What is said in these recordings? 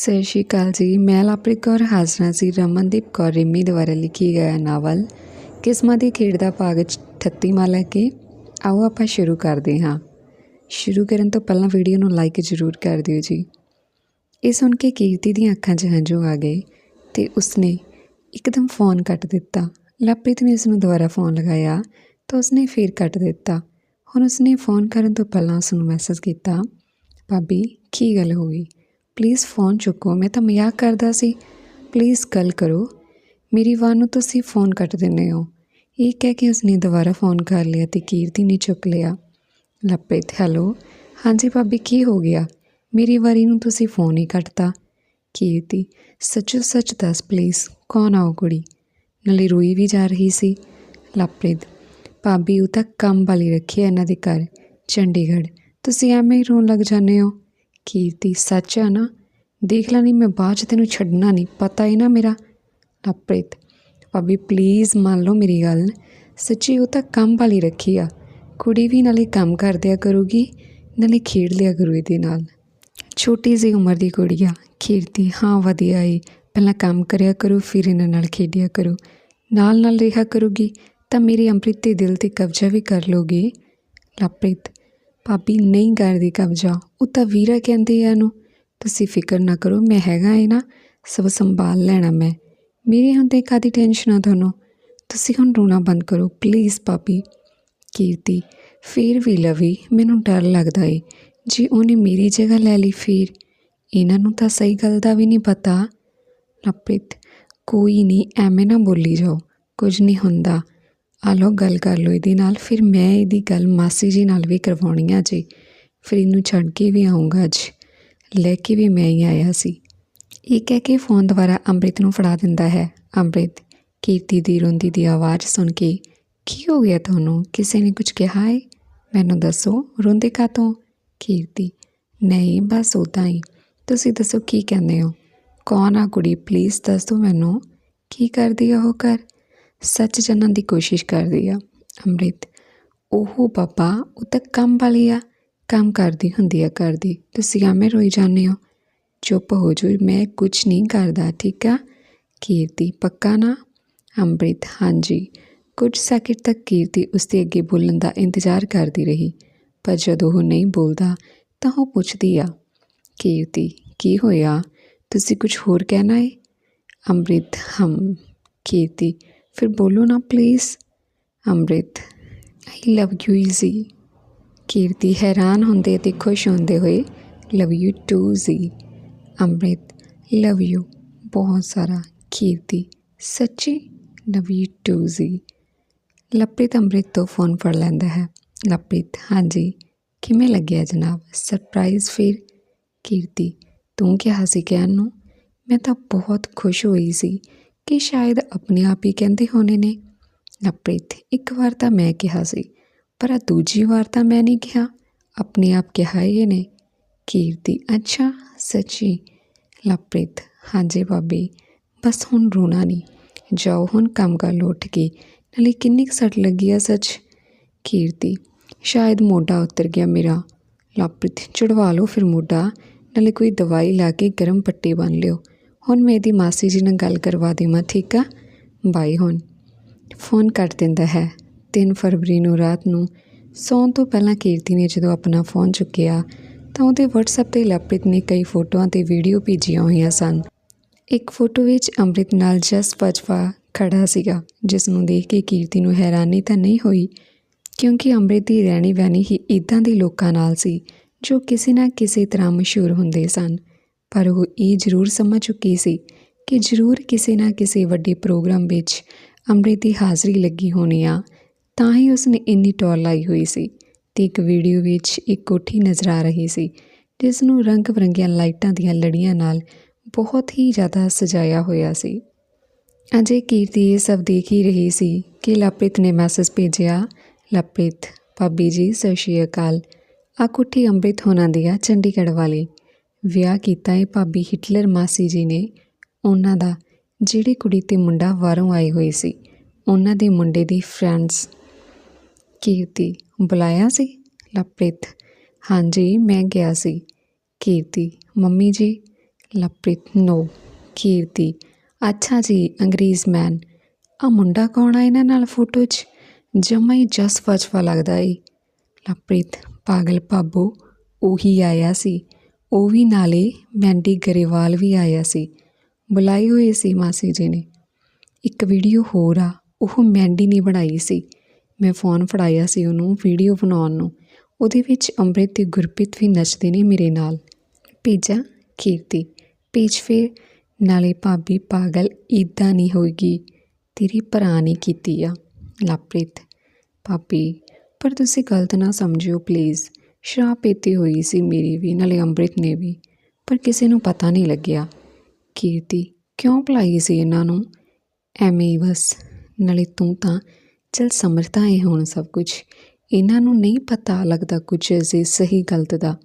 ਸਤਿ ਸ਼੍ਰੀ ਅਕਾਲ ਜੀ, ਮੈਂ ਲਾਪ੍ਰਿਤ ਕੌਰ ਹਾਜ਼ਰਾਂ ਸੀ ਰਮਨਦੀਪ ਕੌਰ, ਰਿਮੀ ਦੁਆਰਾ ਲਿਖੀ ਗਿਆ ਨਾਵਲ ਕਿਸਮਤ ਦੀ ਖੇਡ ਦਾ ਭਾਗ 38 ਮਾ ਲੈ ਕੇ। ਆਓ ਆਪਾਂ ਸ਼ੁਰੂ ਕਰਦੇ ਹਾਂ। ਸ਼ੁਰੂ ਕਰਨ ਤੋਂ ਪਹਿਲਾਂ ਵੀਡੀਓ ਨੂੰ ਲਾਈਕ ਜ਼ਰੂਰ ਕਰ ਦਿਓ ਜੀ। ਇਹ ਸੁਣ ਕੇ ਕੀਰਤੀ ਦੀਆਂ ਅੱਖਾਂ 'ਚ ਹੰਝੂ ਆ ਗਏ ਤੇ ਉਸਨੇ ਇੱਕਦਮ ਫੋਨ ਕੱਟ ਦਿੱਤਾ। ਲਵਪ੍ਰੀਤ ਨੇ ਉਸ ਨੂੰ ਦੁਬਾਰਾ ਫੋਨ ਲਗਾਇਆ ਤਾਂ ਉਸਨੇ ਫਿਰ ਕੱਟ ਦਿੱਤਾ। ਹੁਣ ਉਸਨੇ ਫੋਨ ਕਰਨ ਤੋਂ ਪਹਿਲਾਂ ਉਸ ਨੂੰ ਮੈਸੇਜ ਕੀਤਾ, ਭਾਬੀ, ਕੀ ਗੱਲ ਹੋ ਗਈ? ਪਲੀਜ਼ ਫੋਨ ਚੁੱਕੋ। ਮੈਂ ਤਾਂ ਮਜ਼ਾਕ ਕਰਦਾ ਸੀ। ਪਲੀਜ਼ ਗੱਲ ਕਰੋ। ਮੇਰੀ ਵਾਰ ਨੂੰ ਤੁਸੀਂ ਫੋਨ ਕੱਟ ਦਿੰਦੇ ਹੋ। ਇਹ ਕਹਿ ਕੇ ਉਸਨੇ ਦੁਬਾਰਾ ਫੋਨ ਕਰ ਲਿਆ ਤੇ ਕੀਰਤੀ ਨੇ ਚੁੱਕ ਲਿਆ। ਲਪਿਤ ਹੈਲੋ ਹਾਂਜੀ ਭਾਬੀ, ਕੀ ਹੋ ਗਿਆ? ਮੇਰੀ ਵਾਰੀ ਨੂੰ ਤੁਸੀਂ ਫੋਨ ਹੀ ਕੱਟਤਾ। ਕੀਰਤੀ, ਸੱਚੋ ਸੱਚ ਦੱਸ ਪਲੀਜ਼ ਕੌਣ ਆ ਕੁੜੀ? ਨਾਲੇ ਰੋਈ ਵੀ ਜਾ ਰਹੀ ਸੀ। ਲਪ੍ਰੀਤ ਭਾਬੀ, ਉਹ ਤਾਂ ਕੰਮ ਵਾਲੀ ਰੱਖੀ ਹੈ ਇਹਨਾਂ ਦੇ ਘਰ, ਚੰਡੀਗੜ੍ਹ। ਤੁਸੀਂ ਐਵੇਂ ਹੀ ਰੋਣ ਲੱਗ ਜਾਂਦੇ ਹੋ? ਕੀਰਤੀ ਸੱਚ ਆ ਨਾ, ਦੇਖ ਲੈਣੀ ਮੈਂ ਬਾਅਦ 'ਚ ਤੈਨੂੰ ਛੱਡਣਾ ਨਹੀਂ ਪਤਾ ਹੈ ਨਾ ਮੇਰਾ। ਲਪ੍ਰੀਤ ਭਾਬੀ ਪਲੀਜ਼ ਮੰਨ ਲਓ ਮੇਰੀ ਗੱਲ, ਸੱਚੀ ਉਹ ਤਾਂ ਕੰਮ ਵਾਲੀ ਰੱਖੀ ਆ। ਕੁੜੀ ਵੀ ਨਾਲੇ ਕੰਮ ਕਰਦਿਆ ਕਰੂਗੀ, ਨਾਲੇ ਖੇਡ ਲਿਆ ਕਰੂ ਇਹਦੇ ਨਾਲ। ਛੋਟੀ ਜਿਹੀ ਉਮਰ ਦੀ ਕੁੜੀ ਆ, ਕੀਰਤੀ ਹਾਂ ਵਧੀਆ ਏ, ਪਹਿਲਾਂ ਕੰਮ ਕਰਿਆ ਕਰੂ, ਫਿਰ ਇਹਨਾਂ ਨਾਲ ਖੇਡਿਆ ਕਰੂ। ਨਾਲ ਨਾਲ ਰਿਹਾ ਕਰੂਗੀ, ਤਾਂ ਮੇਰੀ ਅੰਮ੍ਰਿਤ ਦੇ ਦਿਲ ਤੇ ਕਬਜ਼ਾ ਵੀ ਕਰ ਲੋਗੇ ਲਪ੍ਰੀਤ ਭਾਬੀ ਨਹੀਂ ਕਰਦੀ ਕਬਜ਼ਾ। ਉਹ ਤਾਂ ਵੀਰਾ ਕਹਿੰਦੇ ਆ ਇਹਨੂੰ, ਤੁਸੀਂ ਫਿਕਰ ਨਾ ਕਰੋ, ਮੈਂ ਹੈਗਾ ਏ ਨਾ, ਸਭ ਸੰਭਾਲ ਲੈਣਾ ਮੈਂ। ਮੇਰੇ ਹੁੰਦੇ ਕਾਦੀ ਟੈਨਸ਼ਨ ਆ ਤੁਹਾਨੂੰ। ਤੁਸੀਂ ਹੁਣ ਰੋਣਾ ਬੰਦ ਕਰੋ ਪਲੀਜ਼ ਭਾਬੀ। ਕੀਰਤੀ, ਫਿਰ ਵੀ ਲਵੀ, ਮੈਨੂੰ ਡਰ ਲੱਗਦਾ ਏ। ਜੇ ਉਹਨੇ ਮੇਰੀ ਜਗ੍ਹਾ ਲੈ ਲਈ ਫਿਰ, ਇਹਨਾਂ ਨੂੰ ਤਾਂ ਸਹੀ ਗੱਲ ਦਾ ਵੀ ਨਹੀਂ ਪਤਾ। ਲਪ੍ਰੀਤ ਕੋਈ ਨਹੀਂ, ਐਵੇਂ ਨਾ ਬੋਲੀ ਜਾਓ। ਕੁਝ ਨਹੀਂ ਹੁੰਦਾ। ਆ ਲਓ, ਗੱਲ ਕਰ ਲਓ ਇਹਦੇ ਨਾਲ। ਫਿਰ ਮੈਂ ਇਹਦੀ ਗੱਲ ਮਾਸੀ ਜੀ ਨਾਲ ਵੀ ਕਰਵਾਉਣੀ ਆ ਜੀ। ਫਿਰ ਇਹਨੂੰ ਛੱਡ ਕੇ ਵੀ ਆਉਂਗਾ ਅੱਜ। ਲੈ ਕੇ ਵੀ ਮੈਂ ਹੀ ਆਇਆ ਸੀ। ਇਹ ਕਹਿ ਕੇ ਫੋਨ ਦੁਆਰਾ ਅੰਮ੍ਰਿਤ ਨੂੰ ਫੜਾ ਦਿੰਦਾ ਹੈ। ਅੰਮ੍ਰਿਤ, ਕੀਰਤੀ ਦੀ ਰੋਂਦੀ ਦੀ ਆਵਾਜ਼ ਸੁਣ ਕੇ, ਕੀ ਹੋ ਗਿਆ ਤੁਹਾਨੂੰ? ਕਿਸੇ ਨੇ ਕੁਝ ਕਿਹਾ ਹੈ ਮੈਨੂੰ ਦੱਸੋ, ਰੋਂਦੇ ਕਾਤੋਂ ਕੀਰਤੀ, ਨਹੀਂ, ਬਸ ਉਦਾਂ ਹੀ। ਤੁਸੀਂ ਦੱਸੋ ਕੀ ਕਹਿੰਦੇ ਹੋ? ਕੌਣ ਆ ਕੁੜੀ? ਪਲੀਜ਼ ਦੱਸ ਦਿਓ ਮੈਨੂੰ। ਕੀ ਕਰਦੀ ਆ ਉਹ ਕਰ ਸੱਚ ਜਾਣਨ ਦੀ ਕੋਸ਼ਿਸ਼ ਕਰਦੀ ਆ, ਅੰਮ੍ਰਿਤ। ਉਹ ਬਾਬਾ, ਉਹ ਤਾਂ ਕੰਮ ਵਾਲੀ ਆ, ਕੰਮ ਕਰਦੀ ਹੁੰਦੀ ਆ, ਕਰਦੀ। ਤੁਸੀਂ ਐਵੇਂ ਰੋਈ ਜਾਂਦੇ ਹੋ। ਚੁੱਪ ਹੋ ਜਾਓ, ਮੈਂ ਕੁਝ ਨਹੀਂ ਕਰਦਾ, ਠੀਕ ਆ? ਕੀਰਤੀ, ਪੱਕਾ ਨਾ? ਅੰਮ੍ਰਿਤ, ਹਾਂਜੀ। ਕੁਝ ਸੈਕਿੰਡ ਤੱਕ ਕੀਰਤੀ ਉਸਦੇ ਅੱਗੇ ਬੋਲਣ ਦਾ ਇੰਤਜ਼ਾਰ ਕਰਦੀ ਰਹੀ, ਪਰ ਜਦੋਂ ਉਹ ਨਹੀਂ ਬੋਲਦਾ, ਤਾਂ ਉਹ ਪੁੱਛਦੀ ਆ, ਕੀਰਤੀ, ਕੀ ਹੋਇਆ? ਤੁਸੀਂ ਕੁਝ ਹੋਰ ਕਹਿਣਾ ਹੈ ਅੰਮ੍ਰਿਤ, ਹਮ, ਕੀਰਤੀ ਫਿਰ ਬੋਲੋ ਨਾ please Amrit I love you easy Kirti ਹੈਰਾਨ ਹੁੰਦੇ ਤੇ ਖੁਸ਼ ਹੁੰਦੇ ਹੋਏ ਲਵ ਯੂ ਟੂ ਜ਼ੀ ਅੰਮ੍ਰਿਤ ਲਵ ਯੂ ਬਹੁਤ ਸਾਰਾ ਕੀਰਤੀ ਸੱਚੀ ਲਵ ਯੂ ਟੂ ਜ਼ੀ ਲਪ੍ਰੀਤ ਅੰਮ੍ਰਿਤ ਤੋਂ ਫੋਨ ਫੜ ਲੈਂਦਾ ਹੈ ਲਪ੍ਰੀਤ ਹਾਂਜੀ ਕਿਵੇਂ ਲੱਗਿਆ ਜਨਾਬ ਸਰਪ੍ਰਾਈਜ਼ ਫਿਰ ਕੀਰਤੀ ਤੂੰ ਕਿਹਾ ਸੀ ਕਹਿਣ ਨੂੰ ਮੈਂ ਤਾਂ ਬਹੁਤ ਖੁਸ਼ ਹੋਈ ਸੀ ਕਿ ਸ਼ਾਇਦ ਆਪਣੇ ਆਪ ਹੀ ਕਹਿੰਦੇ ਹੋਣੇ ਨੇ। ਲਪ੍ਰੀਤ ਇੱਕ ਵਾਰ ਤਾਂ ਮੈਂ ਕਿਹਾ ਸੀ, ਪਰ ਆਹ ਦੂਜੀ ਵਾਰ ਤਾਂ ਮੈਂ ਨਹੀਂ ਕਿਹਾ। ਆਪਣੇ ਆਪ ਕਿਹਾ ਇਹ ਨੇ ਕੀਰਤੀ, ਅੱਛਾ, ਸੱਚੀ। ਲਪ੍ਰੀਤ ਹਾਂਜੀ ਬਾਬੀ ਬਸ ਹੁਣ ਰੋਣਾ ਨਹੀਂ। ਜਾਓ, ਹੁਣ ਕੰਮ ਕਰ ਲੋ ਉੱਠ ਕੇ। ਨਾਲੇ ਕਿੰਨੀ ਕੁ ਸੱਟ ਲੱਗੀ ਆ ਸੱਚ? ਕੀਰਤੀ, ਸ਼ਾਇਦ ਮੋਢਾ ਉਤਰ ਗਿਆ ਮੇਰਾ। ਲਪ੍ਰੀਤ ਚੜਵਾ ਲਓ ਫਿਰ ਮੋਢਾ। ਨਾਲੇ ਕੋਈ ਦਵਾਈ ਲਾ ਕੇ ਗਰਮ ਪੱਟੀ ਬੰਨ ਲਿਓ। ਹੁਣ ਮੈਂ ਇਹਦੀ ਮਾਸੀ ਜੀ ਨਾਲ ਗੱਲ ਕਰਵਾ ਦੇਵਾਂ, ਠੀਕ ਆ? ਬਾਈ ਹੁਣ ਫੋਨ ਕਰ ਦਿੰਦਾ ਹੈ। 3 ਫਰਵਰੀ ਨੂੰ ਰਾਤ ਨੂੰ ਸੌਣ ਤੋਂ ਪਹਿਲਾਂ ਕੀਰਤੀ ਨੇ ਜਦੋਂ ਆਪਣਾ ਫੋਨ ਚੁੱਕਿਆ, ਤਾਂ ਉਹਦੇ WhatsApp ਤੇ ਲਪ੍ਰਿਤ ਨੇ ਕਈ ਫੋਟੋਆਂ ਤੇ ਵੀਡੀਓ ਭੇਜੀਆਂ ਹੋਈਆਂ ਸਨ। ਇੱਕ ਫੋਟੋ ਵਿੱਚ ਅੰਮ੍ਰਿਤ ਨਾਲ ਜਸ ਵਜਵਾ ਖੜਾ ਸੀਗਾ, ਜਿਸ ਨੂੰ ਦੇਖ ਕੇ ਕੀਰਤੀ ਨੂੰ ਹੈਰਾਨੀ ਤਾਂ ਨਹੀਂ ਹੋਈ, ਕਿਉਂਕਿ ਅੰਮ੍ਰਿਤ ਦੀ ਰਹਿਣੀ ਵਹਿਣੀ ਹੀ ਇਦਾਂ ਦੇ ਲੋਕਾਂ ਨਾਲ ਸੀ, ਜੋ ਕਿਸੇ ਨਾ ਕਿਸੇ ਤਰ੍ਹਾਂ ਮਸ਼ਹੂਰ ਹੁੰਦੇ ਸਨ। ਪਰ ਉਹ ਇਹ ਜ਼ਰੂਰ ਸਮਝ ਚੁੱਕੀ ਸੀ ਕਿ ਜ਼ਰੂਰ ਕਿਸੇ ਨਾ ਕਿਸੇ ਵੱਡੇ ਪ੍ਰੋਗਰਾਮ ਵਿੱਚ ਅੰਮ੍ਰਿਤ ਦੀ ਹਾਜ਼ਰੀ ਲੱਗੀ ਹੋਣੀ ਆ, ਤਾਂ ਹੀ ਉਸਨੇ ਇੰਨੀ ਟੌਰ ਲਾਈ ਹੋਈ ਸੀ ਤੇ ਇੱਕ ਵੀਡੀਓ ਵਿੱਚ ਇੱਕ ਕੋਠੀ ਨਜ਼ਰ ਆ ਰਹੀ ਸੀ, ਜਿਸ ਨੂੰ ਰੰਗ ਬਰੰਗੀਆਂ ਲਾਈਟਾਂ ਦੀਆਂ ਲੜੀਆਂ ਨਾਲ ਬਹੁਤ ਹੀ ਜ਼ਿਆਦਾ ਸਜਾਇਆ ਹੋਇਆ ਸੀ। ਅਜੇ ਕੀਰਤੀ ਇਹ ਸਭ ਦੇਖ ਹੀ ਰਹੀ ਸੀ ਕਿ ਲਪ੍ਰਿਤ ਨੇ ਮੈਸੇਜ ਭੇਜਿਆ, ਲਪ੍ਰਿਤ, ਭਾਬੀ ਜੀ, ਸਤਿ ਸ਼੍ਰੀ ਅਕਾਲ। ਆ ਕੋਠੀ ਅੰਮ੍ਰਿਤ ਹੋਣਾ ਦੀ ਆ, ਚੰਡੀਗੜ੍ਹ ਵਾਲੀ। ਵਿਆਹ ਕੀਤਾ ਹੈ ਭਾਬੀ ਹਿਟਲਰ ਮਾਸੀ ਜੀ ਨੇ। ਉਹਨਾਂ ਦਾ, ਜਿਹੜੀ ਕੁੜੀ ਤੇ ਮੁੰਡਾ ਬਾਹਰੋਂ ਆਏ ਹੋਏ ਸੀ, ਉਹਨਾਂ ਦੇ ਮੁੰਡੇ ਦੀ ਫਰੈਂਡਸ। ਕੀਰਤੀ ਬੁਲਾਇਆ ਸੀ? ਲਪ੍ਰਿਤ। ਹਾਂਜੀ, ਮੈਂ ਗਿਆ ਸੀ। ਕੀਰਤੀ, ਮੰਮੀ ਜੀ। ਲਵਪ੍ਰੀਤ ਨੋ। ਕੀਰਤੀ, ਅੱਛਾ ਜੀ, ਅੰਗਰੇਜ਼ ਮੈਨ ਆ ਮੁੰਡਾ ਕੌਣ ਆ ਇਹਨਾਂ ਨਾਲ ਫੋਟੋ 'ਚ? ਜਮਾ ਹੀ ਜਸ ਵਜਵਾ ਲੱਗਦਾ ਏ। ਲਵਪ੍ਰੀਤ ਪਾਗਲ ਭਾਬੋ, ਉਹੀ ਆਇਆ ਸੀ। ਉਹ ਵੀ ਨਾਲੇ ਮੈਂਡੀ ਗਰੇਵਾਲ ਵੀ ਆਇਆ ਸੀ। ਬੁਲਾਈ ਹੋਈ ਸੀ ਮਾਸੀ ਜੀ ਨੇ। ਇੱਕ ਵੀਡੀਓ ਹੋਰ ਆ, ਉਹ ਮੈਂਡੀ ਨੇ ਬਣਾਈ ਸੀ। ਮੈਂ ਫੋਨ ਫੜਾਇਆ ਸੀ ਉਹਨੂੰ ਵੀਡੀਓ ਬਣਾਉਣ ਨੂੰ। ਉਹਦੇ ਵਿੱਚ ਅੰਮ੍ਰਿਤ ਤੇ ਗੁਰਪ੍ਰੀਤ ਵੀ ਨੱਚਦੇ ਨੇ ਮੇਰੇ ਨਾਲ। ਭੇਜਾ ਕੀਰਤੀ। ਭੇਜ ਫਿਰ, ਨਾਲੇ ਭਾਬੀ ਪਾਗਲ ਇਦਾਂ ਨਹੀਂ ਹੋਏਗੀ। ਤੇਰੀ ਭਰਾ ਨੇ ਕੀਤੀ ਆ। ਲਵਪ੍ਰੀਤ ਭਾਬੀ, ਪਰ ਤੁਸੀਂ ਗਲਤ ਨਾ ਸਮਝਿਓ ਪਲੀਜ਼ ਸ਼ਰਾਬ ਪੀਤੀ ਹੋਈ ਸੀ ਮੇਰੀ ਵੀ, ਨਾਲੇ ਅੰਮ੍ਰਿਤ ਨੇ ਵੀ। ਪਰ ਕਿਸੇ ਨੂੰ ਪਤਾ ਨਹੀਂ ਲੱਗਿਆ ਕੀਰਤੀ ਕਿਉਂ ਭੁਲਾਈ ਸੀ ਇਹਨਾਂ ਨੂੰ। ਐਵੇਂ ਹੀ ਬਸ, ਨਾਲੇ ਤੂੰ ਤਾਂ, ਚਲ ਸਮਝਦਾ ਹੈ ਹੁਣ ਸਭ ਕੁਝ ਇਹਨਾਂ ਨੂੰ ਨਹੀਂ ਪਤਾ ਲੱਗਦਾ ਕੁਝ ਅਜੇ ਸਹੀ ਗਲਤ ਦਾ।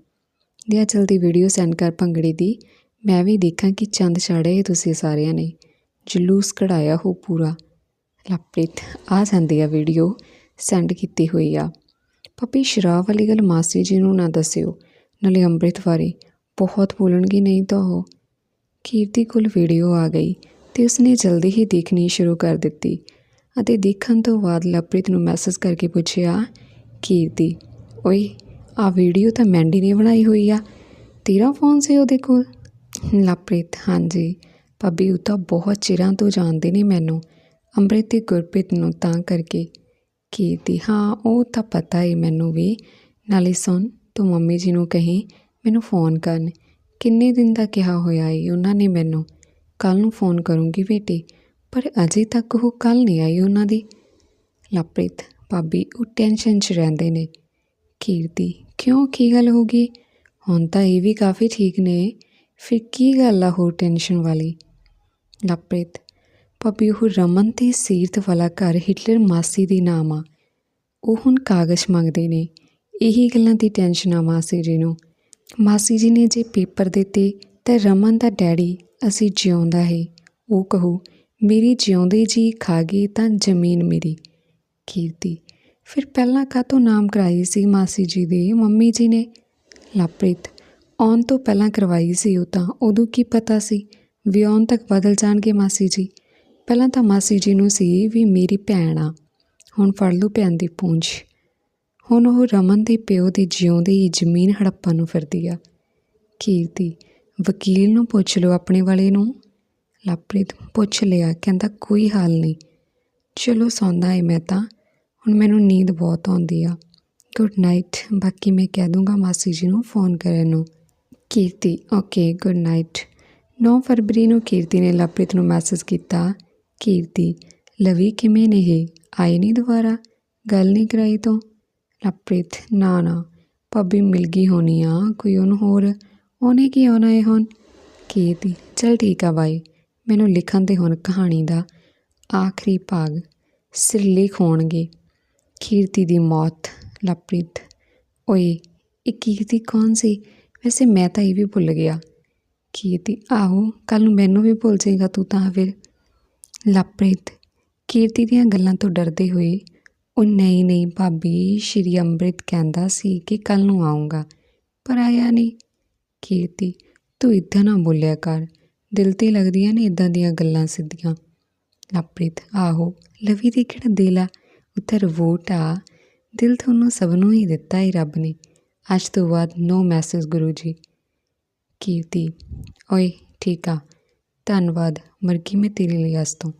ਦਿਆ ਜਲਦੀ ਵੀਡੀਓ ਸੈਂਡ ਕਰ ਭੰਗੜੇ ਦੀ। ਮੈਂ ਵੀ ਦੇਖਾਂ ਕਿ ਚੰਦ ਛਾੜੇ ਤੁਸੀਂ ਸਾਰਿਆਂ ਨੇ। ਜਲੂਸ ਕਢਾਇਆ ਹੋ ਪੂਰਾ। ਲਪ੍ਰੀਤ, ਆ ਜਾਂਦੀ ਆ ਵੀਡੀਓ ਸੈਂਡ ਕੀਤੀ ਹੋਈ ਆ। ਪਪੀ ਸ਼ਰਾਬ ਵਾਲੀ ਗੱਲ ਮਾਸੀ ਜੀ ਨੂੰ ਨਾ ਦੱਸਿਓ। ਨਾਲੇ ਅੰਮ੍ਰਿਤ ਬਾਰੇ ਬਹੁਤ ਬੋਲਣਗੇ ਨਹੀਂ ਤਾਂ ਉਹ। ਕੀਰਤੀ ਕੋਲ ਵੀਡੀਓ ਆ ਗਈ ਤੇ ਉਸਨੇ ਜਲਦੀ ਹੀ ਦੇਖਣੀ ਸ਼ੁਰੂ ਕਰ ਦਿੱਤੀ ਅਤੇ ਦੇਖਣ ਤੋਂ ਬਾਅਦ ਲਵਪ੍ਰੀਤ ਨੂੰ ਮੈਸੇਜ ਕਰਕੇ ਪੁੱਛਿਆ ਕੀਰਤੀ ਓਏ ਆ ਵੀਡੀਓ ਤਾਂ ਮੈਂਡੀ ਨੇ ਬਣਾਈ ਹੋਈ ਆ। ਤੇਰਾ ਫੋਨ ਸੀ ਉਹਦੇ ਕੋਲ? ਲਵਪ੍ਰੀਤ, ਹਾਂਜੀ। ਭਾਬੀ, ਉਹ ਤਾਂ ਬਹੁਤ ਚਿਰਾਂ ਤੋਂ ਜਾਣਦੇ ਨੇ ਮੈਨੂੰ। ਅੰਮ੍ਰਿਤ ਤੇ ਗੁਰਪ੍ਰੀਤ ਨੂੰ ਤਾਂ ਕਰਕੇ ਕੀਰਤੀ ਹਾਂ, ਉਹ ਤਾਂ ਪਤਾ ਹੀ ਮੈਨੂੰ ਵੀ। ਨਾਲੇ ਸੁਣ, ਤੂੰ ਮੰਮੀ ਜੀ ਨੂੰ ਕਹੀਂ, ਮੈਨੂੰ ਫੋਨ ਕਰਨ। ਕਿੰਨੇ ਦਿਨ ਦਾ ਕਿਹਾ ਹੋਇਆ ਏ ਉਹਨਾਂ ਨੇ ਮੈਨੂੰ। ਕੱਲ ਨੂੰ ਫੋਨ ਕਰੂੰਗੀ ਬੇਟੀ, ਪਰ ਅਜੇ ਤੱਕ ਉਹ ਕੱਲ ਨਹੀਂ ਆਈ ਉਹਨਾਂ ਦੀ। ਲਪ੍ਰੀਤ, ਭਾਬੀ ਉਹ ਟੈਨਸ਼ਨ 'ਚ ਰਹਿੰਦੇ ਨੇ। ਕੀਰਤੀ ਕਿਉਂ? ਕੀ ਗੱਲ ਹੋ ਗਈ? ਹੁਣ ਤਾਂ ਇਹ ਵੀ ਕਾਫੀ ਠੀਕ ਨੇ। ਫਿਰ ਕੀ ਗੱਲ ਆ ਹੋਰ ਟੈਨਸ਼ਨ ਵਾਲੀ? ਲਪ੍ਰੀਤ ਭਾਬੀ ਉਹ ਰਮਨ ਤੇ ਸੀਰਤ ਵਾਲਾ ਘਰ ਹਿਟਲਰ ਮਾਸੀ ਦੀ ਨਾਮ ਆ। ਉਹ ਹੁਣ ਕਾਗਜ਼ ਮੰਗਦੇ ਨੇ। ਇਹੀ ਗੱਲਾਂ ਦੀ ਟੈਨਸ਼ਨ ਆ ਮਾਸੀ ਜੀ ਨੂੰ। ਮਾਸੀ ਜੀ ਨੇ ਜੇ ਪੇਪਰ ਦਿੱਤੇ ਤਾਂ ਰਮਨ ਦਾ ਡੈਡੀ ਅਸੀਂ ਜਿਉਂਦਾ ਹੈ। ਉਹ ਕਹੂ, ਮੇਰੀ ਜਿਉਂਦੇ ਜੀ ਖਾ ਗਈ ਤਾਂ ਜ਼ਮੀਨ ਮੇਰੀ। ਕੀਰਤੀ, ਫਿਰ ਪਹਿਲਾਂ ਕਾਹਤੋਂ ਨਾਮ ਕਰਾਈ ਸੀ ਮਾਸੀ ਜੀ ਦੇ? ਮੰਮੀ ਜੀ ਨੇ? ਲਪ੍ਰੀਤ, ਆਉਣ ਤੋਂ ਪਹਿਲਾਂ ਕਰਵਾਈ ਸੀ ਉਹ ਤਾਂ। ਉਦੋਂ ਕੀ ਪਤਾ ਸੀ? ਵੀ ਤੱਕ ਬਦਲ ਜਾਣਗੇ ਮਾਸੀ ਜੀ। ਪਹਿਲਾਂ ਤਾਂ ਮਾਸੀ ਜੀ ਨੂੰ ਸੀ ਵੀ ਮੇਰੀ ਭੈਣ ਆ। ਹੁਣ ਫੜ ਲੂ ਭੈਣ ਦੀ ਪੂੰਛ। ਹੁਣ ਉਹ ਰਮਨ ਦੇ ਪਿਓ ਦੀ ਜਿਉਂਦੇ ਹੀ ਜ਼ਮੀਨ ਹੜੱਪਾਂ ਨੂੰ ਫਿਰਦੀ ਆ। ਕੀਰਤੀ ਵਕੀਲ ਨੂੰ ਪੁੱਛ ਲਓ ਆਪਣੇ ਵਾਲੇ ਨੂੰ। ਲਵਪ੍ਰੀਤ ਪੁੱਛ ਲਿਆ, ਕਹਿੰਦਾ ਕੋਈ ਹਾਲ ਨਹੀਂ। ਚਲੋ ਸੌਂਦਾ ਏ ਮੈਂ ਤਾਂ, ਹੁਣ ਮੈਨੂੰ ਨੀਂਦ ਬਹੁਤ ਆਉਂਦੀ ਆ। ਗੁੱਡ ਨਾਈਟ ਬਾਕੀ ਮੈਂ ਕਹਿ ਦੂੰਗਾ ਮਾਸੀ ਜੀ ਨੂੰ ਫੋਨ ਕਰਨ ਨੂੰ। ਕੀਰਤੀ ਓਕੇ ਗੁੱਡ ਨਾਈਟ 9 ਫਰਵਰੀ ਨੂੰ ਕੀਰਤੀ ਨੇ ਲਵਪ੍ਰੀਤ ਨੂੰ ਮੈਸੇਜ ਕੀਤਾ। ਕੀਰਤੀ ਲਵੀ ਕਿਵੇਂ ਨੇ ਇਹ? ਆਏ ਨਹੀਂ ਦੁਬਾਰਾ? ਗੱਲ ਨਹੀਂ ਕਰਾਈ ਤੋਂ? ਲਵਪ੍ਰੀਤ ਨਾ ਨਾ। ਭਾਬੀ ਮਿਲ ਗਈ ਹੋਣੀ ਆ, ਕੋਈ ਉਹਨੂੰ ਹੋਰ? ਉਹਨੇ ਕੀ ਆਉਣਾ ਹੈ ਹੁਣ? ਕੀਰਤੀ ਚਲ ਠੀਕ ਆ ਬਾਈ। ਮੈਨੂੰ ਲਿਖਣ 'ਤੇ ਹੁਣ ਕਹਾਣੀ ਦਾ ਆਖਰੀ ਭਾਗ ਸਿਰਲੇਖ ਹੋਣਗੇ ਕੀਰਤੀ ਦੀ ਮੌਤ ਲਵਪ੍ਰੀਤ ਓਏ, ਇਹ ਕੀਰਤੀ ਕੌਣ ਸੀ? ਵੈਸੇ ਮੈਂ ਤਾਂ ਇਹ ਵੀ ਭੁੱਲ ਗਿਆ। ਕੀਰਤੀ ਆਹੋ ਕੱਲ ਨੂੰ ਮੈਨੂੰ ਵੀ ਭੁੱਲ ਜਾਏਗਾ ਤੂੰ ਤਾਂ ਫਿਰ। ਲਵਪ੍ਰੀਤ ਕੀਰਤੀ ਦੀਆਂ ਗੱਲਾਂ ਤੋਂ ਡਰਦੇ ਹੋਏ ਉਹ ਨਹੀਂ ਨਹੀਂ ਭਾਬੀ, ਸ਼੍ਰੀ ਅੰਮ੍ਰਿਤ ਕਹਿੰਦਾ ਸੀ ਕਿ ਕੱਲ ਨੂੰ ਆਉਂਗਾ ਪਰ ਆਇਆ ਨਹੀਂ ਕੀਰਤੀ, ਤੂੰ ਇੱਦਾਂ ਨਾ ਬੋਲਿਆ ਕਰ। ਦਿਲ ਤੇ ਲੱਗਦੀਆਂ ਨੇ ਇਦਾਂ ਦੀਆਂ ਗੱਲਾਂ ਸਿੱਧੀਆਂ। ਲਵਪ੍ਰੀਤ ਆਹੋ, ਲਵੀ ਦੀ ਕਿਹੜਾ ਦਿਲ ਆ? ਉੱਤਰ ਵੋਟ ਆ। ਦਿਲ ਤੁਹਾਨੂੰ ਸਭ ਨੂੰ ਹੀ ਦਿੱਤਾ ਹੈ ਰੱਬ ਨੇ। ਅੱਜ ਤੋਂ ਬਾਅਦ ਨੋ ਮੈਸੇਜ ਗੁਰੂ ਜੀ। ਕੀਰਤੀ, ਓਏ ਠੀਕ ਆ। ਧੰਨਵਾਦ, ਮਰਗੀ ਮੈਂ ਤੇਰੇ ਲਈ ਅੱਜ ਤੋਂ।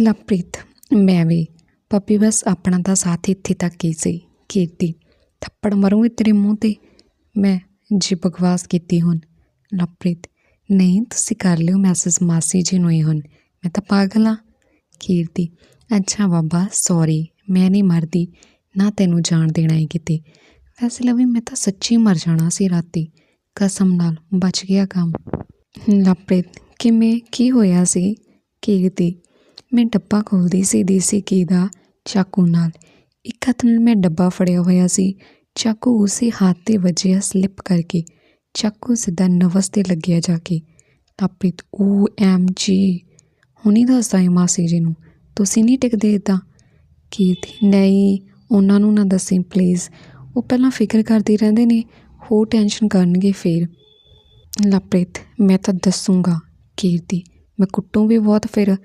ਲਵਪ੍ਰੀਤ ਮੈਂ ਵੀ। ਪੱਪੀ ਬਸ ਆਪਣਾ ਤਾਂ ਸਾਥ ਇੱਥੇ ਤੱਕ ਹੀ ਸੀ ਕੀਰਤੀ ਥੱਪੜ ਮਰੂੰਗੀ ਤੇਰੇ ਮੂੰਹ ਤੇ। ਮੈਂ ਜੀ ਬਕਵਾਸ ਕੀਤੀ ਹੁਣ ਲਵਪ੍ਰੀਤ ਨਹੀਂ, ਤੁਸੀਂ ਕਰ ਲਿਓ ਮੈਸੇਜ ਮਾਸੀ ਜੀ ਨੂੰ ਹੀ ਹੁਣ। ਮੈਂ ਤਾਂ ਪਾਗਲ ਆ ਕੀਰਤੀ, ਅੱਛਾ ਬਾਬਾ ਸੌਰੀ ਮੈਂ ਨਹੀਂ ਮਰਦੀ, ਨਾ ਤੈਨੂੰ ਜਾਣ ਦੇਣਾ ਹੈ ਕਿਤੇ। ਵੈਸੇ ਲਵੀ, ਮੈਂ ਤਾਂ ਸੱਚੀ ਮਰ ਜਾਣਾ ਸੀ ਰਾਤੀ। ਕਸਮ ਨਾਲ ਬਚ ਗਿਆ ਕੰਮ। ਲਵਪ੍ਰੀਤ ਕਿਵੇਂ, ਕੀ ਹੋਇਆ ਸੀ? ਕੀਰਤੀ, ਮੈਂ ਡੱਬਾ ਖੋਲ੍ਹਦੀ ਸੀ ਦੇਸੀ ਘੀ ਦਾ ਚਾਕੂ ਨਾਲ। ਇੱਕ ਹੱਥ ਨਾਲ ਮੈਂ ਡੱਬਾ ਫੜਿਆ ਹੋਇਆ ਸੀ। ਚਾਕੂ ਉਸੇ ਹੱਥ ਤੇ ਵੱਜਿਆ ਸਲਿੱਪ ਕਰਕੇ। ਚਾਕੂ ਸਿੱਧਾ ਨਵਸ ਤੇ ਲੱਗਿਆ ਜਾ ਕੇ। ਲਵਪ੍ਰੀਤ ਓ ਐਮ ਜੀ, ਹੁਣੀ ਦੱਸਦਾ ਹੈ ਮਾਸੀ ਜੀ ਨੂੰ, ਤੁਸੀਂ ਨਹੀਂ ਟਿਕਦੇ ਇਦਾਂ ਕੀਤ ਨਹੀਂ, ਉਹਨਾਂ ਨੂੰ ਨਾ ਦੱਸੀ ਪਲੀਜ਼ ਉਹ ਪਹਿਲਾਂ ਫਿਕਰ ਕਰਦੇ ਰਹਿੰਦੇ ਨੇ, ਹੋਰ ਟੈਨਸ਼ਨ ਕਰਨਗੇ ਫੇਰ। ਲਵਪ੍ਰੀਤ ਮੈਂ ਤਾਂ ਦੱਸੂਗਾ। ਕੀਰਤੀ ਮੈਂ ਕੁੱਟੂ ਵੀ ਬਹੁਤ ਫਿਰ।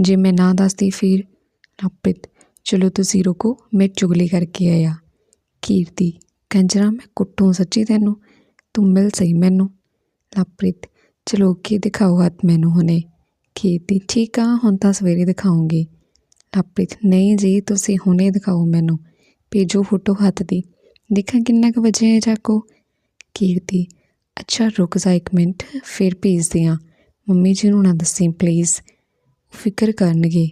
ਜੇ ਮੈਂ ਨਾ ਦੱਸਦੀ ਫਿਰ। ਲਵਪ੍ਰੀਤ ਚਲੋ ਤੁਸੀਂ ਰੁਕੋ, ਮੈਂ ਚੁਗਲੀ ਕਰਕੇ ਆਇਆ। ਕੀਰਤੀ ਕੰਜਰਾ ਮੈਂ ਕੁੱਟੂ ਸੱਚੀ ਤੈਨੂੰ। ਤੂੰ ਮਿਲ ਸਹੀ ਮੈਨੂੰ। ਲਵਪ੍ਰੀਤ ਚਲੋ ਕੀ ਦਿਖਾਓ ਹੱਥ ਮੈਨੂੰ ਹੁਣੇ। ਕੀਰਤੀ ਠੀਕ ਆ, ਹੁਣ ਤਾਂ ਸਵੇਰੇ ਦਿਖਾਉਂਗੀ। ਲਵਪ੍ਰੀਤ ਨਹੀਂ ਜੀ, ਤੁਸੀਂ ਹੁਣੇ ਦਿਖਾਓ ਮੈਨੂੰ। ਭੇਜੋ ਫੋਟੋ ਹੱਥ ਦੀ। ਦੇਖਾਂ ਕਿੰਨਾ ਕੁ ਵਜੇ ਹੈ ਜਾਕੋ ਕੀਰਤੀ ਅੱਛਾ, ਰੁਕ ਜਾ ਇੱਕ ਮਿੰਟ, ਫਿਰ ਭੇਜਦੇ ਹਾਂ। ਮੰਮੀ ਜੀ ਨੂੰ ਨਾ ਦੱਸੀ ਪਲੀਜ਼ ਫਿਕਰ ਕਰਨਗੇ।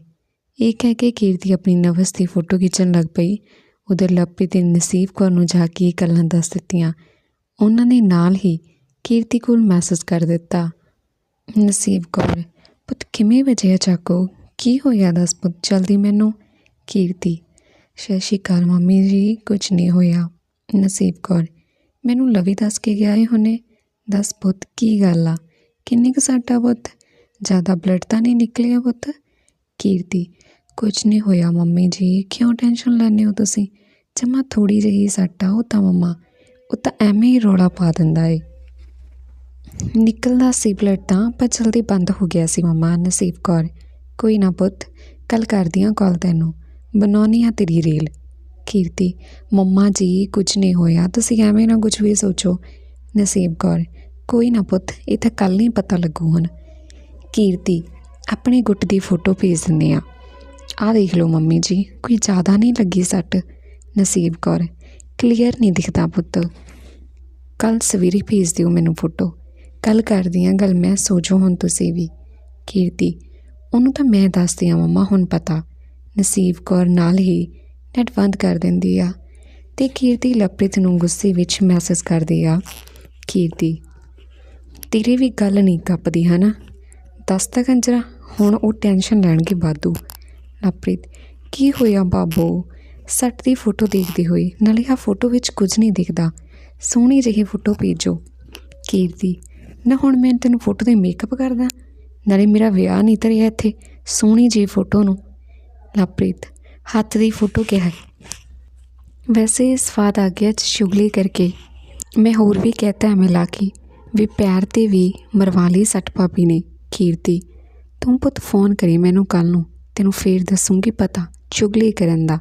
ਇਹ ਕਹਿ ਕੇ ਕੀਰਤੀ ਆਪਣੀ ਨਵਸ ਦੀ ਫੋਟੋ ਖਿੱਚਣ ਲੱਗ ਪਈ। ਉਧਰ ਲੱਪੀ ਤੇ ਨਸੀਬ ਕੌਰ ਨੂੰ ਜਾ ਕੇ ਇਹ ਗੱਲਾਂ ਦੱਸ ਦਿੱਤੀਆਂ। ਉਹਨਾਂ ਨੇ ਨਾਲ ਹੀ ਕੀਰਤੀ ਕੋਲ ਮੈਸੇਜ ਕਰ ਦਿੱਤਾ। ਨਸੀਬ ਕੌਰ, ਪੁੱਤ ਕਿਵੇਂ ਵਜਿਆ ਚਾਕੋ? ਕੀ ਹੋਇਆ? ਦੱਸ ਪੁੱਤ, ਜਲਦੀ ਮੈਨੂੰ। ਕੀਰਤੀ, ਸਤਿ ਸ਼੍ਰੀ ਅਕਾਲ ਮੰਮੀ ਜੀ ਕੁਝ ਨਹੀਂ ਹੋਇਆ। ਨਸੀਬ ਕੌਰ, ਮੈਨੂੰ ਲਵੀ ਦੱਸ ਕੇ ਗਿਆ ਏ ਹੁਣੇ। ਦੱਸ ਪੁੱਤ, ਕੀ ਗੱਲ ਆ? ਕਿੰਨੀ ਕੁ ਸਾਟਾ ਪੁੱਤ? ਜ਼ਿਆਦਾ ਬਲੱਡ ਤਾਂ ਨਹੀਂ ਨਿਕਲਿਆ ਪੁੱਤ? ਕੀਰਤੀ ਕੁਝ ਨਹੀਂ ਹੋਇਆ ਮੰਮੀ ਜੀ। ਕਿਉਂ ਟੈਨਸ਼ਨ ਲੈਂਦੇ ਹੋ ਤੁਸੀਂ? ਜਮਾ ਥੋੜੀ ਜਿਹੀ ਸੱਟ ਆ ਉਹ ਤਾਂ ਮੰਮਾ। ਉਹ ਤਾਂ ਐਵੇਂ ਹੀ ਰੋਲਾ ਪਾ ਦਿੰਦਾ ਏ। ਨਿਕਲਦਾ ਸੀ ਬਲੱਡ ਤਾਂ, ਪਰ ਜਲਦੀ ਬੰਦ ਹੋ ਗਿਆ ਸੀ ਮੰਮਾ, ਨਸੀਬ ਕੌਰ। ਕੋਈ ਨਾ ਪੁੱਤ, ਕੱਲ ਕਰਦੀ ਹਾਂ ਕਾਲ ਤੈਨੂੰ। ਬਣਾਉਣੀ ਆ ਤੇਰੀ ਰੀਲ ਕੀਰਤੀ, ਮੰਮਾ ਜੀ ਕੁਝ ਨਹੀਂ ਹੋਇਆ। ਤੁਸੀਂ ਐਵੇਂ ਨਾ ਕੁਝ ਵੀ ਸੋਚੋ। ਨਸੀਬ ਕੌਰ ਕੋਈ ਨਾ ਪੁੱਤ, ਇਹ ਤਾਂ ਕੱਲ ਨਹੀਂ ਪਤਾ ਲੱਗੂ ਹੁਣ। ਕੀਰਤੀ, ਆਪਣੇ ਗੁੱਟ ਦੀ ਫੋਟੋ ਭੇਜ ਦਿੰਦੇ ਆ ਆ ਦੇਖ ਲਓ ਮੰਮੀ ਜੀ, ਕੋਈ ਜ਼ਿਆਦਾ ਨਹੀਂ ਲੱਗੀ ਸੱਟ। ਨਸੀਬ ਕੌਰ ਕਲੀਅਰ ਨਹੀਂ ਦਿਖਦਾ ਪੁੱਤ। ਕੱਲ ਸਵੇਰੇ ਭੇਜ ਦਿਓ ਮੈਨੂੰ ਫੋਟੋ। ਕੱਲ ਕਰਦੀ ਹਾਂ, ਗੱਲ ਮੈਂ ਸੋਚੋ ਹੁਣ ਤੁਸੀਂ ਵੀ। ਕੀਰਤੀ, ਉਹਨੂੰ ਤਾਂ ਮੈਂ ਦੱਸਦੀ ਆ ਮੰਮਾ, ਹੁਣ ਪਤਾ। ਨਸੀਬ ਕੌਰ ਨਾਲ ਹੀ ਨੈਟ ਬੰਦ ਕਰ ਦਿੰਦੀ ਆ। ਤੇ ਕੀਰਤੀ ਲਪ੍ਰਿਤ ਨੂੰ ਗੁੱਸੇ ਵਿੱਚ ਮੈਸੇਜ ਕਰਦੀ ਆ। ਕੀਰਤੀ ਤੇਰੀ ਵੀ ਗੱਲ ਨਹੀਂ ਕੱਪਦੀ, ਹਨਾ? ਦੱਸ ਤਾਂ ਕੰਜਰਾ, ਹੁਣ ਉਹ ਟੈਨਸ਼ਨ ਲੈਣਗੇ ਬਾਦੂ ਲਪ੍ਰਿਤ ਕੀ ਹੋਇਆ ਬਾਬੋ? ਸੱਟ ਦੀ ਫੋਟੋ ਦੇਖਦੇ ਹੋਏ, ਨਾਲੇ ਆ ਫੋਟੋ ਵਿੱਚ ਕੁਝ ਨਹੀਂ ਦਿਖਦਾ। ਸੋਹਣੀ ਜਿਹੀ ਫੋਟੋ ਭੇਜੋ। ਕੀਰਤੀ, ਨਾ ਹੁਣ ਮੈਂ ਤੈਨੂੰ ਫੋਟੋ ਤੇ ਮੇਕਅਪ ਕਰਦਾ? ਨਾਲੇ ਮੇਰਾ ਵਿਆਹ ਨਹੀਂ ਤਰਿਆ ਇੱਥੇ, ਸੋਹਣੀ ਜਿਹੀ ਫੋਟੋ ਨੂੰ। ਲਪ੍ਰੀਤ ਹੱਥ ਦੀ ਫੋਟੋ ਕਿਹਾ ਵੈਸੇ ਇਸ ਫਾਦ ਆ ਗਿਆ ਚ ਸ਼ੁਗਲੀ ਕਰਕੇ। ਮੈਂ ਹੋਰ ਵੀ ਕਹਤਾ ਐਵੇਂ ਲਾ ਕੇ। ਵੀ ਪੈਰ ਤੇ ਵੀ ਮਰਵਾ ਲਈ ਸੱਟ ਪਾਪੀ ਨੇ ਕੀਰਤੀ ਤੂੰ ਪੁੱਤ ਫੋਨ ਕਰੀ ਮੈਨੂੰ ਕੱਲ ਨੂੰ, ਤੈਨੂੰ ਫੇਰ ਦੱਸੂਗੀ ਪਤਾ, ਚੁਗਲੀ ਕਰਨ ਦਾ।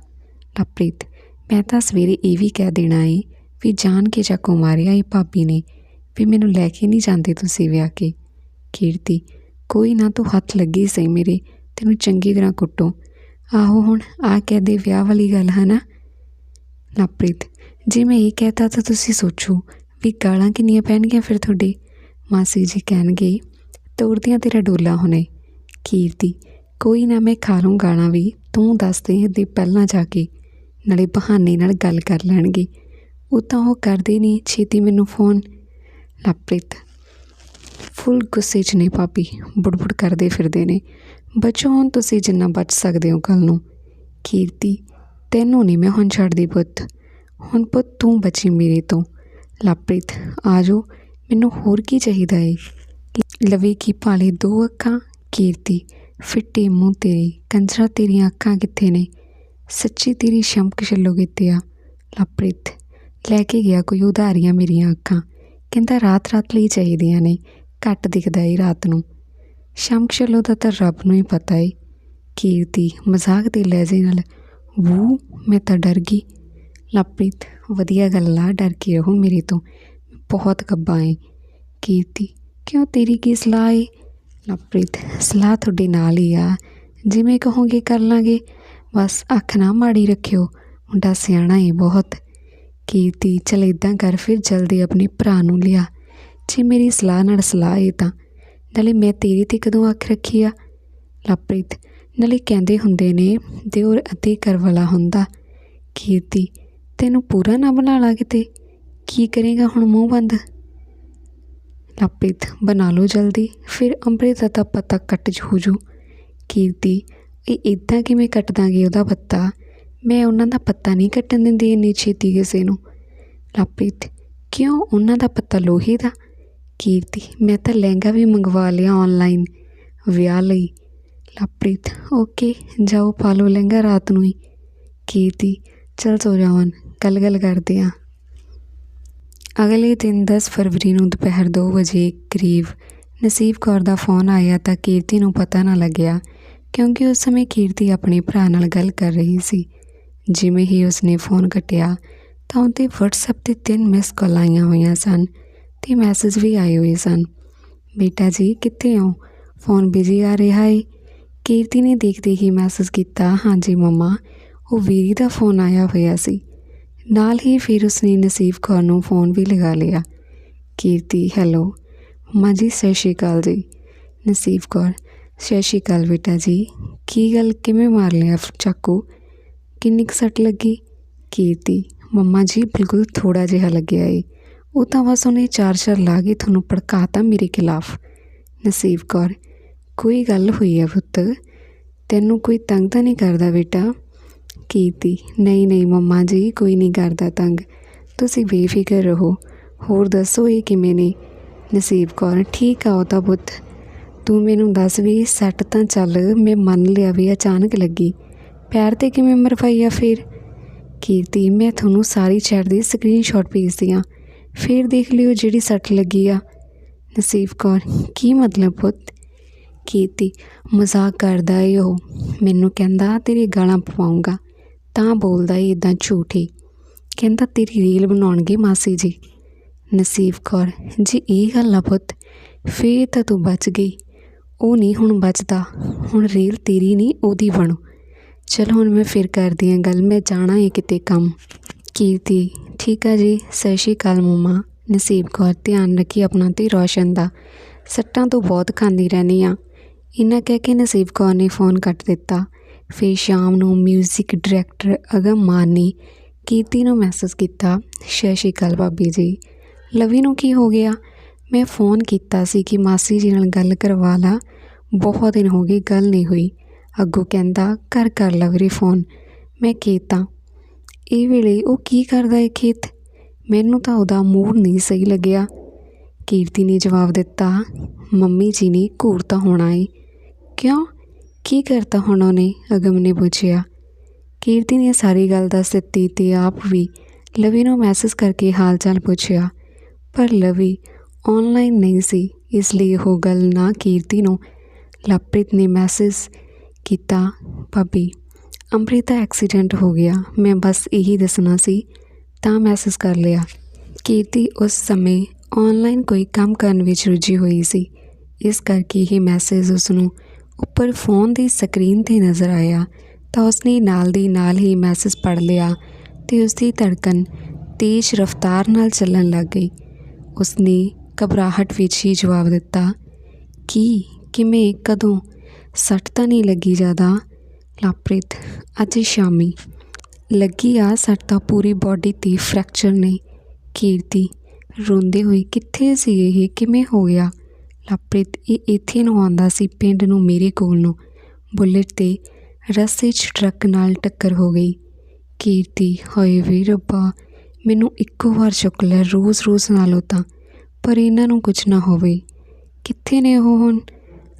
ਲਪ੍ਰੀਤ ਮੈਂ ਤਾਂ ਸਵੇਰੇ ਇਹ ਵੀ ਕਹਿ ਦੇਣਾ ਏ ਵੀ ਜਾਣ ਕੇ ਚੱਕੋ ਮਾਰਿਆ ਇਹ ਭਾਬੀ ਨੇ, ਵੀ ਮੈਨੂੰ ਲੈ ਕੇ ਨਹੀਂ ਜਾਂਦੇ ਤੁਸੀਂ ਵਿਆਹ ਕੇ। ਕੀਰਤੀ ਕੋਈ ਨਾ ਤੂੰ ਹੱਥ ਲੱਗੀ ਸਹੀ ਮੇਰੇ, ਤੈਨੂੰ ਚੰਗੀ ਤਰ੍ਹਾਂ ਕੁੱਟੋ। ਆਹੋ ਹੁਣ ਆ ਕਹਦੇ ਵਿਆਹ ਵਾਲੀ ਗੱਲ ਹੈ ਨਾ ਲਪ੍ਰੀਤ ਜੇ ਮੈਂ ਇਹ ਕਹਤਾ ਤਾਂ ਤੁਸੀਂ ਸੋਚੋ ਵੀ ਗਾਲਾਂ ਕਿੰਨੀਆਂ ਪੈਣਗੀਆਂ ਫਿਰ ਤੁਹਾਡੇ? ਮਾਸੀ ਜੀ ਕਹਿਣਗੇ, ਤੋੜਦੀਆਂ ਤੇਰਾ ਡੋਲਾ ਹੁਣੇ। ਕੀਰਤੀ, ਕੋਈ ਨਾ ਮੈਂ ਖਾ ਲੂੰ ਗਾਲਾਂ ਵੀ, ਤੂੰ ਦੱਸ ਦੇ ਦੇ ਪਹਿਲਾਂ ਜਾ ਕੇ। ਨਾਲੇ ਬਹਾਨੇ ਨਾਲ ਗੱਲ ਕਰ ਲੈਣਗੇ। ਉਹ ਤਾਂ ਉਹ ਕਰਦੇ ਨਹੀਂ, ਛੇਤੀ ਮੈਨੂੰ ਫੋਨ। ਲਪ੍ਰੀਤ। ਫੁੱਲ ਗੁੱਸੇ 'ਚ ਨੇ ਪਾਪੀ ਬੁੜਬੁੜ ਕਰਦੇ ਫਿਰਦੇ ਨੇ। ਬਚੋ, ਹੁਣ ਤੁਸੀਂ ਜਿੰਨਾ ਬਚ ਸਕਦੇ ਹੋ ਕੱਲ ਨੂੰ। ਕੀਰਤੀ, ਤੈਨੂੰ ਨਹੀਂ ਮੈਂ ਹੁਣ ਛੱਡਦੀ ਪੁੱਤ। ਹੁਣ ਪੁੱਤ, ਤੂੰ ਬਚੀ ਮੇਰੇ ਤੋਂ। ਲਪਪ੍ਰੀਤ ਆ ਜਾਓ ਮੈਨੂੰ ਹੋਰ ਕੀ ਚਾਹੀਦਾ ਏ? ਲਵੇ ਕੀ ਭਾਲੇ ਦੋ ਅੱਖਾਂ ਕੀਰਤੀ, ਫਿੱਟੇ ਮੂੰਹ ਤੇਰੇ, ਕੰਜਰਾ ਤੇਰੀਆਂ ਅੱਖਾਂ ਕਿੱਥੇ ਨੇ? ਸੱਚੀ ਤੇਰੀ ਸ਼ਮਕ ਛੱਲੋ ਕਿੱਥੇ ਆ ਲਪ੍ਰੀਤ। ਲੈ ਕੇ ਗਿਆ ਕੋਈ ਉਧਾਰੀਆਂ ਮੇਰੀਆਂ ਅੱਖਾਂ, ਕਹਿੰਦਾ ਰਾਤ ਰਾਤ ਲਈ ਚਾਹੀਦੀਆਂ ਨੇ, ਘੱਟ ਦਿਖਦਾ ਏ ਰਾਤ ਨੂੰ। ਸ਼ਮਕ ਛੱਲੋ ਦਾ ਤਾਂ ਰੱਬ ਨੂੰ ਹੀ ਪਤਾ ਏ। ਕੀਰਤੀ, ਮਜ਼ਾਕ ਦੇ ਲਹਿਜੇ ਨਾਲ, ਵੂ, ਮੈਂ ਤਾਂ ਡਰ ਗਈ। ਲਪ੍ਰੀਤ ਵਧੀਆ ਗੱਲ ਆ, ਡਰ ਕੇ ਰਹੋ ਮੇਰੇ ਤੋਂ। ਬਹੁਤ ਕੱਬਾ ਏ। ਕੀਰਤੀ, ਕਿਉਂ ਤੇਰੀ ਕੀ ਸਲਾਹ ਏ? ਲਵਪ੍ਰੀਤ, ਸਲਾਹ ਤੁਹਾਡੇ ਨਾਲ ਹੀ ਆ। ਜਿਵੇਂ ਕਹੋਗੇ ਕਰ ਲਾਂਗੇ। ਬਸ ਅੱਖ ਨਾ ਮਾੜੀ ਰੱਖਿਓ। ਮੁੰਡਾ ਸਿਆਣਾ ਏ ਬਹੁਤ। ਕੀਰਤੀ, ਚਲ ਇਦਾਂ ਕਰ, ਫਿਰ ਜਲਦੀ ਆਪਣੇ ਭਰਾ ਨੂੰ ਲਿਆ। ਜੇ ਮੇਰੀ ਸਲਾਹ ਨਾਲ ਸਲਾਹ ਏ ਤਾਂ। ਨਾਲੇ ਮੈਂ ਤੇਰੀ ਤੇ ਕਦੋਂ ਅੱਖ ਰੱਖੀ ਆ? ਲਵਪ੍ਰੀਤ, ਨਾਲੇ ਕਹਿੰਦੇ ਹੁੰਦੇ ਨੇ, ਦਿਓਰ ਅੱਧੇ ਕਰ ਵਾਲਾ ਹੁੰਦਾ। ਕੀਰਤੀ ਤੈਨੂੰ ਪੂਰਾ ਨਾ ਬਣਾ ਲਾ ਕਿਤੇ। ਕੀ ਕਰੇਗਾ ਹੁਣ ਮੂੰਹ ਬੰਦ? ਲਪ੍ਰੀਤ ਬਣਾ ਲਓ ਜਲਦੀ, ਫਿਰ ਅੰਮ੍ਰਿਤ ਦਾ ਤਾਂ ਪਤਾ ਕੱਟ ਹੋ ਜੂ। ਕੀਰਤੀ, ਇਹ ਇਦਾਂ ਕਿਵੇਂ ਕੱਟ ਦਾਂਗੇ ਉਹਦਾ ਪੱਤਾ? ਮੈਂ ਉਹਨਾਂ ਦਾ ਪੱਤਾ ਨਹੀਂ ਕੱਟਣ ਦਿੰਦੀ ਇੰਨੀ ਛੇਤੀ ਕਿਸੇ ਨੂੰ। ਲਪ੍ਰੀਤ ਕਿਉਂ ਉਹਨਾਂ ਦਾ ਪੱਤਾ ਲੋਹੇ ਦਾ? ਕੀਰਤੀ, ਮੈਂ ਤਾਂ ਲਹਿੰਗਾ ਵੀ ਮੰਗਵਾ ਲਿਆ ਆਨਲਾਈਨ ਵਿਆਹ ਲਈ। ਲਪ੍ਰੀਤ ਓਕੇ ਜਾਓ ਪਾ ਲਓ ਲਹਿੰਗਾ ਰਾਤ ਨੂੰ ਹੀ। ਕੀਰਤੀ, ਚਲ ਸੋ ਜਾਵਨ ਕੱਲ ਗੱਲ ਕਰਦੇ ਹਾਂ ਅਗਲੇ ਦਿਨ 10 ਫਰਵਰੀ ਨੂੰ ਦੁਪਹਿਰ 2 ਵਜੇ ਕਰੀਬ ਨਸੀਬ ਕੌਰ ਦਾ ਫੋਨ ਆਇਆ ਤਾਂ ਕੀਰਤੀ ਨੂੰ ਪਤਾ ਨਾ ਲੱਗਿਆ, ਕਿਉਂਕਿ ਉਸ ਸਮੇਂ ਕੀਰਤੀ ਆਪਣੇ ਭਰਾ ਨਾਲ ਗੱਲ ਕਰ ਰਹੀ ਸੀ। ਜਿਵੇਂ ਹੀ ਉਸਨੇ ਫੋਨ ਕੱਟਿਆ ਤਾਂ ਉਹਦੇ WhatsApp ਤੇ ਤਿੰਨ ਮਿਸ ਕਾਲ ਆਈਆਂ ਹੋਈਆਂ ਸਨ ਤੇ ਮੈਸੇਜ ਵੀ ਆਏ ਹੋਏ ਸਨ। ਬੇਟਾ ਜੀ, ਕਿੱਥੇ ਹੋ? ਫੋਨ ਬਿਜ਼ੀ ਆ ਰਿਹਾ ਏ। ਕੀਰਤੀ ਨੇ ਦੇਖਦੇ ਹੀ ਮੈਸੇਜ ਕੀਤਾ, ਹਾਂਜੀ ਮੰਮਾ। ਉਹ ਵੀਰੀ ਦਾ ਫੋਨ ਆਇਆ ਹੋਇਆ ਸੀ। ਨਾਲ ਹੀ ਫਿਰ ਉਸਨੇ ਨਸੀਬ ਕੌਰ ਨੂੰ ਫੋਨ ਵੀ ਲਗਾ ਲਿਆ। ਕੀਰਤੀ, ਹੈਲੋ। ਮਾਂ ਜੀ, ਸਤਿ ਸ਼੍ਰੀ ਅਕਾਲ ਜੀ। ਨਸੀਬ ਕੌਰ, ਸਤਿ ਸ਼੍ਰੀ ਅਕਾਲ ਬੇਟਾ ਜੀ। ਕੀ ਗੱਲ ਕਿਵੇਂ ਮਾਰ ਲਿਆ ਚਾਕੂ? ਕਿੰਨੀ ਕੁ ਸੱਟ ਲੱਗੀ? ਕੀਰਤੀ, ਮੰਮਾ ਜੀ, ਬਿਲਕੁਲ ਥੋੜਾ ਜਿਹਾ ਲੱਗਿਆ ਏ। ਉਹ ਤਾਂ ਬਸ ਉਹਨੇ ਚਾਰ ਚਾਰ ਲਾ ਕੇ ਤੁਹਾਨੂੰ ਭੜਕਾਤਾ ਮੇਰੇ ਖਿਲਾਫ। ਨਸੀਬ ਕੌਰ, ਕੋਈ ਗੱਲ ਹੋਈ ਹੈ ਪੁੱਤ? ਤੈਨੂੰ ਕੋਈ ਤੰਗ ਤਾਂ ਨਹੀਂ ਕਰਦਾ ਬੇਟਾ? ਕੀਰਤੀ ਨਹੀਂ ਨਹੀਂ ਮੰਮਾ ਜੀ, ਕੋਈ ਨਹੀਂ ਕਰਦਾ ਤੰਗ। ਤੁਸੀਂ ਬੇਫਿਕਰ ਰਹੋ। ਹੋਰ ਦੱਸੋ ਇਹ ਕਿਵੇਂ ਨੇ? ਨਸੀਬ ਕੌਰ, ਠੀਕ ਆ ਉਹ ਤਾਂ ਪੁੱਤ। ਤੂੰ ਮੈਨੂੰ ਦੱਸ ਵੀ ਸੱਟ ਤਾਂ ਚੱਲ, ਮੈਂ ਮੰਨ ਲਿਆ ਵੀ ਅਚਾਨਕ ਲੱਗੀ। ਪੈਰ ਤੇ ਕਿਵੇਂ ਮਰਵਾਈ ਆ ਫਿਰ? ਕੀਰਤੀ, ਮੈਂ ਤੁਹਾਨੂੰ ਸਾਰੀ ਚੈਟ ਦੀ ਸਕਰੀਨਸ਼ਾਟ ਭੇਜਦੀ ਆ। ਫਿਰ ਦੇਖ ਲਿਓ ਜਿਹੜੀ ਸੱਟ ਲੱਗੀ ਆ। ਨਸੀਬ ਕੌਰ, ਕੀ ਮਤਲਬ ਪੁੱਤ? ਕੀਰਤੀ, ਮਜ਼ਾਕ ਕਰਦਾ ਏ ਉਹ। ਮੈਨੂੰ ਕਹਿੰਦਾ, ਤੇਰੀ ਗਾਲਾਂ ਪਵਾਉਂਗਾ। ਤਾਂ ਬੋਲਦਾ ਏ ਇਦਾਂ ਝੂਠੀ ਕਹਿੰਦਾ, ਤੇਰੀ ਰੀਲ ਬਣਾਉਣਗੇ ਮਾਸੀ ਜੀ। ਨਸੀਬ ਕੌਰ, ਜੀ ਇਹ ਗੱਲ ਆ ਪੁੱਤ, ਫੇਰ ਤਾਂ ਤੂੰ ਬਚ ਗਈ। ਉਹ ਨਹੀਂ ਹੁਣ ਬਚਦਾ। ਹੁਣ ਰੀਲ ਤੇਰੀ ਨਹੀਂ, ਉਹਦੀ ਬਣੋ। ਚਲ ਹੁਣ ਮੈਂ ਫਿਰ ਕਰਦੀ ਹਾਂ ਗੱਲ, ਮੈਂ ਜਾਣਾ ਏ ਕਿਤੇ ਕੰਮ। ਕੀਰਤੀ, ਠੀਕ ਆ ਜੀ। ਸਤਿ ਸ਼੍ਰੀ ਅਕਾਲ ਮਮਾ। ਨਸੀਬ ਕੌਰ, ਧਿਆਨ ਰੱਖੀ ਆਪਣਾ ਤੇ ਰੋਸ਼ਨ ਦਾ। ਸੱਟਾਂ ਤੋਂ ਬਹੁਤ ਖਾਂਦੀ ਰਹਿੰਦੀ ਆ। ਇਹਨਾਂ ਕਹਿ ਕੇ ਨਸੀਬ ਕੌਰ ਨੇ ਫੋਨ ਕੱਟ ਦਿੱਤਾ। ਫਿਰ ਸ਼ਾਮ ਨੂੰ ਮਿਊਜ਼ਿਕ ਡਾਇਰੈਕਟਰ ਅਗਮ ਮਾਨ ਨੇ ਕੀਰਤੀ ਨੂੰ ਮੈਸੇਜ ਕੀਤਾ, ਸਤਿ ਸ਼੍ਰੀ ਅਕਾਲ ਭਾਬੀ ਜੀ। ਲਵੀ ਨੂੰ ਕੀ ਹੋ ਗਿਆ? ਮੈਂ ਫੋਨ ਕੀਤਾ ਸੀ ਕਿ ਮਾਸੀ ਜੀ ਨਾਲ ਗੱਲ ਕਰਵਾ ਲਾ। ਬਹੁਤ ਦਿਨ ਹੋ ਗਏ ਗੱਲ ਨਹੀਂ ਹੋਈ। ਅੱਗੋਂ ਕਹਿੰਦਾ ਕਰ ਕਰ ਲਵਰੀ ਫੋਨ ਮੈਂ ਕੀਤਾ। ਇਹ ਵੇਲੇ ਉਹ ਕੀ ਕਰਦਾ ਏ ਖੇਤ? ਮੈਨੂੰ ਤਾਂ ਉਹਦਾ ਮੂਡ ਨਹੀਂ ਸਹੀ ਲੱਗਿਆ। ਕੀਰਤੀ ਨੇ ਜਵਾਬ ਦਿੱਤਾ, ਮੰਮੀ ਜੀ ਨੇ ਘੂਰਤਾ ਹੋਣਾ ਏ। ਕਿਉਂ? ਕੀ ਕਰਤਾ ਹੁਣ ਉਹਨੇ? ਅਗਮ ਨੇ ਪੁੱਛਿਆ। ਕੀਰਤੀ ਨੇ ਸਾਰੀ ਗੱਲ ਦੱਸ ਦਿੱਤੀ ਤੇ ਆਪ ਵੀ ਲਵੀ ਨੂੰ ਮੈਸੇਜ ਕਰਕੇ ਹਾਲ ਚਾਲ ਪੁੱਛਿਆ। ਪਰ ਲਵੀ ਆਨਲਾਈਨ ਨਹੀਂ ਸੀ, ਇਸ ਲਈ ਉਹ ਗੱਲ ਨਾ ਕੀਰਤੀ ਨੂੰ ਲਵਪ੍ਰੀਤ ਨੇ ਮੈਸੇਜ ਕੀਤਾ, ਭਾਬੀ, ਅੰਮ੍ਰਿਤਾ ਐਕਸੀਡੈਂਟ ਹੋ ਗਿਆ। ਮੈਂ ਬਸ ਇਹੀ ਦੱਸਣਾ ਸੀ, ਤਾਂ ਮੈਸੇਜ ਕਰ ਲਿਆ। ਕੀਰਤੀ ਉਸ ਸਮੇਂ ਆਨਲਾਈਨ ਕੋਈ ਕੰਮ ਕਰਨ ਵਿੱਚ ਰੁੱਝੀ ਹੋਈ ਸੀ। ਇਸ ਕਰਕੇ ਇਹ ਮੈਸੇਜ ਉਸ ਨੂੰ ਉੱਪਰ ਫੋਨ ਦੀ ਸਕਰੀਨ ਤੇ ਨਜ਼ਰ ਆਇਆ ਤਾਂ ਉਸਨੇ ਨਾਲ ਦੀ ਨਾਲ ਹੀ ਮੈਸੇਜ ਪੜ੍ਹ ਲਿਆ ਤੇ ਉਸਦੀ ਧੜਕਨ ਤੇਜ਼ ਰਫ਼ਤਾਰ ਨਾਲ ਚੱਲਣ ਲੱਗ ਗਈ। ਉਸਨੇ ਘਬਰਾਹਟ ਵਿੱਚ ਹੀ ਜਵਾਬ ਦਿੱਤਾ, ਕੀ? ਕਿਵੇਂ? ਕਦੋਂ? ਸੱਟ ਤਾਂ ਨਹੀਂ ਲੱਗੀ ਜ਼ਿਆਦਾ? ਲਾਪ੍ਰਿਤ, ਅੱਜ ਸ਼ਾਮੀ। ਲੱਗੀ ਆ, ਸੱਟ ਤਾਂ ਪੂਰੀ ਬਾਡੀ ਤੇ ਫ੍ਰੈਕਚਰ ਨੇ। ਕੀਰਤੀ, ਰੋਂਦੇ ਹੋਏ ਕਿੱਥੇ ਸੀ ਇਹ? ਕਿਵੇਂ ਹੋ ਗਿਆ? ਲਾਪ੍ਰਿਤ। ਇਹ ਇੱਥੇ ਨੂੰ ਆਉਂਦਾ ਸੀ, ਪਿੰਡ ਨੂੰ ਮੇਰੇ ਕੋਲ ਨੂੰ। ਬੁਲੇਟ ਤੇ ਰਸਤੇ 'ਚ ਟਰੱਕ ਨਾਲ ਟੱਕਰ ਹੋ ਗਈ। ਕੀਰਤੀ, ਹੋਏ ਵੀ ਰੱਬਾ, ਮੈਨੂੰ ਇੱਕੋ ਵਾਰ ਚੁੱਕ ਲੈ ਰੋਜ਼-ਰੋਜ਼ ਨਾਲੋਂ ਤਾਂ। ਪਰ ਇਹਨਾਂ ਨੂੰ ਕੁਝ ਨਾ ਹੋਵੇ। ਕਿੱਥੇ ਨੇ ਉਹ ਹੁਣ?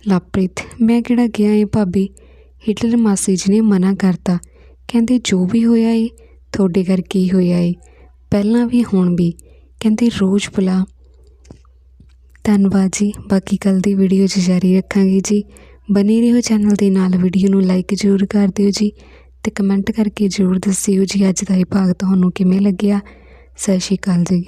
ਲਾਪ੍ਰਿਤ, ਮੈਂ ਕਿਹੜਾ ਗਿਆ ਏ ਭਾਬੀ? ਹਿਟਲਰ ਮਾਸੀ ਜੀ ਨੇ ਮਨਾ ਕਰਤਾ। ਕਹਿੰਦੇ, ਜੋ ਵੀ ਹੋਇਆ ਏ, ਤੁਹਾਡੇ ਕਰਕੇ ਹੀ ਹੋਇਆ ਏ? ਪਹਿਲਾਂ ਵੀ, ਹੁਣ ਵੀ। ਕਹਿੰਦੇ, ਰੋਜ਼ ਬੁਲਾ ਧੰਨਵਾਦ ਜੀ। ਬਾਕੀ ਕੱਲ ਦੀ ਵੀਡੀਓ 'ਚ ਜਾਰੀ ਰੱਖਾਂਗੇ ਜੀ। ਬਨੇ ਰਹੋ ਚੈਨਲ ਦੇ ਨਾਲ ਵੀਡੀਓ ਨੂੰ ਲਾਈਕ ਜ਼ਰੂਰ ਕਰ ਦਿਓ ਜੀ ਤੇ ਕਮੈਂਟ ਕਰਕੇ ਜ਼ਰੂਰ ਦੱਸਿਓ ਜੀ ਅੱਜ ਦਾ ਇਹ ਭਾਗ ਤੁਹਾਨੂੰ ਕਿਵੇਂ ਲੱਗਿਆ। ਸਤਿ ਸ਼੍ਰੀ ਅਕਾਲ ਜੀ।